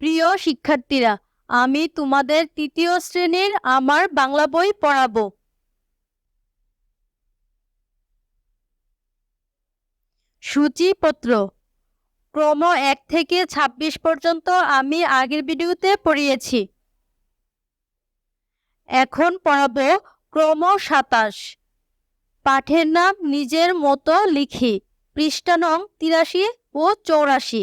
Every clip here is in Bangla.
প্রিয় শিক্ষার্থীরা, আমি তোমাদের তৃতীয় শ্রেণির আমার বাংলা বই পড়াবো। সূচিপত্র। ক্রম এক থেকে ছাব্বিশ পর্যন্ত আমি আগের ভিডিওতে পড়িয়েছি। এখন পড়াবো ক্রম সাতাশ। পাঠের নাম নিজের মতো লিখি। পৃষ্ঠা নং তিরাশি ও চৌরাশি।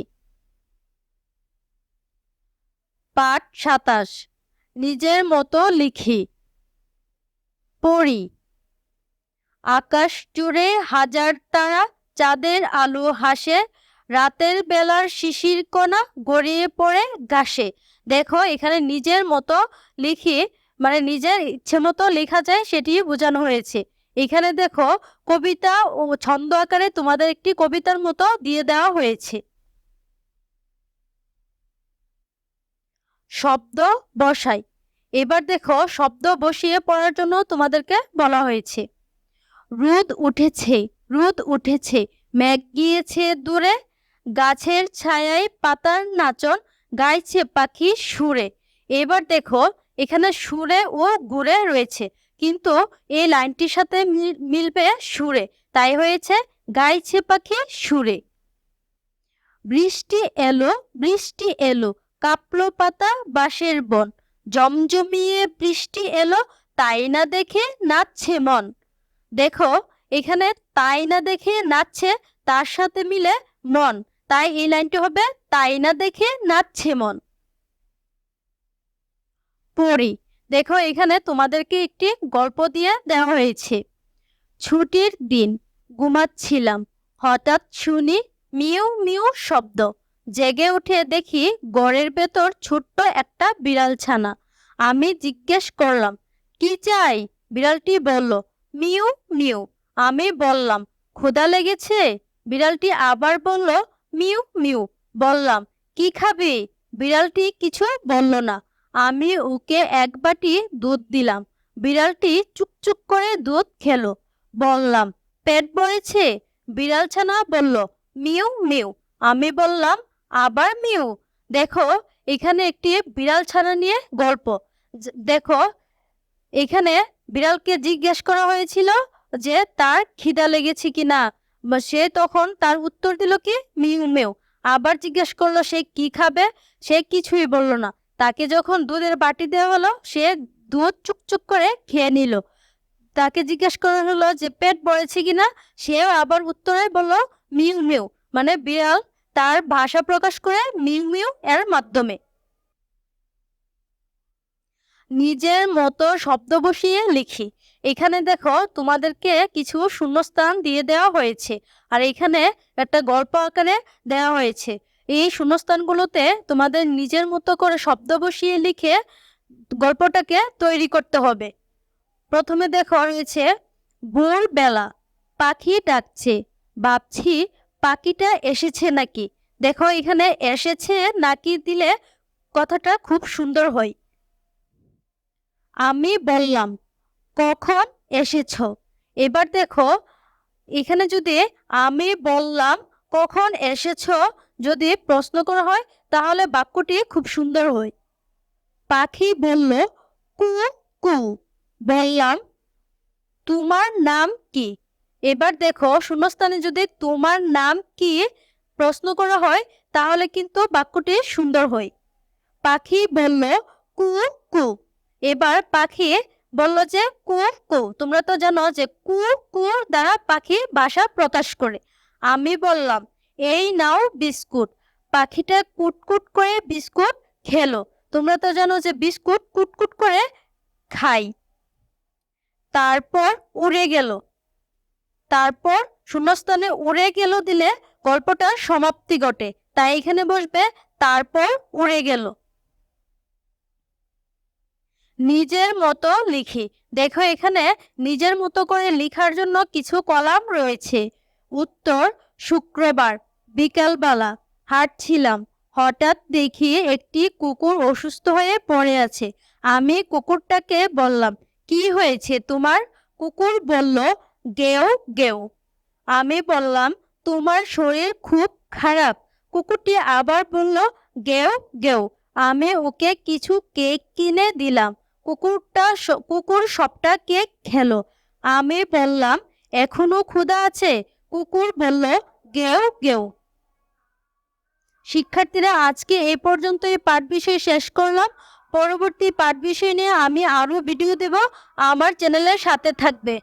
পাঠ সাতাশ। নিজের মতো লিখি। পড়ি। আকাশ জুড়ে হাজার তারা চাঁদের আলো হাসে, রাতের বেলার শিশির কণা গড়িয়ে পড়ে ঘাসে। দেখো, এখানে নিজের মতো লিখি মানে নিজের ইচ্ছে মতো লেখা যায় সেটি বোঝানো হয়েছে। এখানে দেখো, কবিতা ও ছন্দ আকারে তোমাদের একটি কবিতার মতো দিয়ে দেওয়া হয়েছে। শব্দ বসাই। এবার দেখো শব্দ বসিয়ে পড়ার জন্য তোমাদেরকে বলা হয়েছে। রোদ উঠেছে রোদ উঠেছে, মেঘ গিয়েছে দূরে, গাছের ছায়ায় পাতার নাচন, গাইছে পাখি সুরে। এবার দেখো এখানে সুরে ও গুড়ে রয়েছে, কিন্তু এই লাইনটির সাথে মিল- মিলবে সুরে। তাই হয়েছে গাইছে পাখি সুরে। বৃষ্টি এলো বৃষ্টি এলো কাপলো পাতা বাঁশের বন। জমজমিয়ে বৃষ্টি এলো, তাই না দেখে নাচছে মন। দেখো, এখানে তাই না দেখে নাচছে, তার সাথে মিলে মন। তাই এই লাইনটি হবে, তাই না দেখে নাচছে মন। পড়ি। দেখো, এখানে তোমাদেরকে একটি গল্প দিয়ে দেওয়া হয়েছে। ছুটির দিন, ঘুমাচ্ছিলাম। হঠাৎ শুনি মিউ মিউ শব্দ। জেগে উঠে দেখি ঘরের ভেতর ছোট্ট একটা বিড়াল ছানা আমি জিজ্ঞেস করলাম, কি চাই? বিড়ালটি বলল, মিউ মিউ। আমি বললাম, ক্ষুধা লেগেছে? বিড়ালটি আবার বলল, মিউ মিউ। বললাম, কি খাবি? বিড়ালটি কিছু বলল না। আমি ওকে এক বাটি দুধ দিলাম। বিড়ালটি চুকচুক করে দুধ খেলো। বললাম, পেট ভরেছে? বিড়াল ছানা বলল, মিউ মিউ। আমি বললাম আবার মিউ। দেখো, এখানে একটি বিড়াল ছানা নিয়ে গল্প। দেখো, এখানে বিড়ালকে জিজ্ঞেস করা হয়েছিল যে তার খিদা লেগেছে কি না। সে তখন তার উত্তর দিল কি? মিউ, মেউ। আবার জিজ্ঞেস করল, সে কি খাবে? সে কিছুই বলল না। তাকে যখন দুধের বাটি দেওয়া হলো, সে দুধ চুকচুক করে খেয়ে নিল। তাকে জিজ্ঞেস করা হলো যে, পেট ভরেছে কিনা সেও আবার উত্তরে বলল, মিউ মিউ। মানে বিড়াল তার ভাষা প্রকাশ করে মিউ মিউ এর মাধ্যমে। নিজের মতো শব্দ বসিয়ে লিখি। এখানে দেখো তোমাদেরকে কিছু শূন্যস্থান দিয়ে দেওয়া হয়েছে আর এখানে একটা গল্প আকারে দেওয়া হয়েছে। এই শূন্যস্থানগুলোতে তোমাদের নিজের মতো করে শব্দ বসিয়ে লিখে গল্পটাকে তৈরি করতে হবে। প্রথমে দেখো রয়েছে, ভোরবেলা পাখি ডাকছে, ভাবছি পাখিটা এসেছে নাকি? দেখো, এখানে এসেছে নাকি দিলে কথাটা খুব সুন্দর হয়। আমি বললাম, কখন এসেছ? এবার দেখো, এখানে যদি আমি বললাম, কখন এসেছ? যদি প্রশ্ন করা হয়, তাহলে বাক্যটি খুব সুন্দর হয়। পাখি বলল, কু কু। বললাম, তোমার নাম কি? এবার দেখো শূন্যস্থানে যদি তোমার নাম কি প্রশ্ন করা হয়, তাহলে কিন্তু বাক্যটি সুন্দর হয়। পাখি বলল কু কু এবার পাখি বলল যে কু কু তোমরা তো জানো যে কু কু দ্বারা পাখি বাসা প্রকাশ করে। আমি বললাম, এই নাও বিস্কুট। পাখিটা কুটকুট করে বিস্কুট খেলো। তোমরা তো জানো যে, বিস্কুট কুটকুট করে খাই তারপর উড়ে গেল। তারপর শূন্যস্থানে উড়ে গেল দিলে গল্পটার সমাপ্তি ঘটে। তাই এখানে বসবে, তারপর উড়ে গেল। নিজের মতো লিখি। দেখো এখানে নিজের মতো করে লিখার জন্য কিছু কলাম রয়েছে। উত্তর, শুক্রবার, বিকালবেলা। হাঁটছিলাম। হঠাৎ দেখি একটি কুকুর অসুস্থ হয়ে পড়ে আছে। আমি কুকুরটাকে বললাম, কি হয়েছে তোমার? কুকুর বলল গেও গেও। আমি বললাম, তোমার শরীর খুব খারাপ। কুকুরটি আবার বলল, গেও গেও, আমি ওকে কিছু কেক কিনে দিলাম। কুকুরটা কুকুর সবটা কেক খেলো। আমি বললাম, এখনও ক্ষুধা আছে? কুকুর বলল, গেও গেও। শিক্ষার্থীরা, আজকে এই পর্যন্ত এই পাঠ বিষয় শেষ করলাম। পরবর্তী পাঠ বিষয় নিয়ে আমি আরও ভিডিও দেব। আমার চ্যানেলের সাথে থাকবে।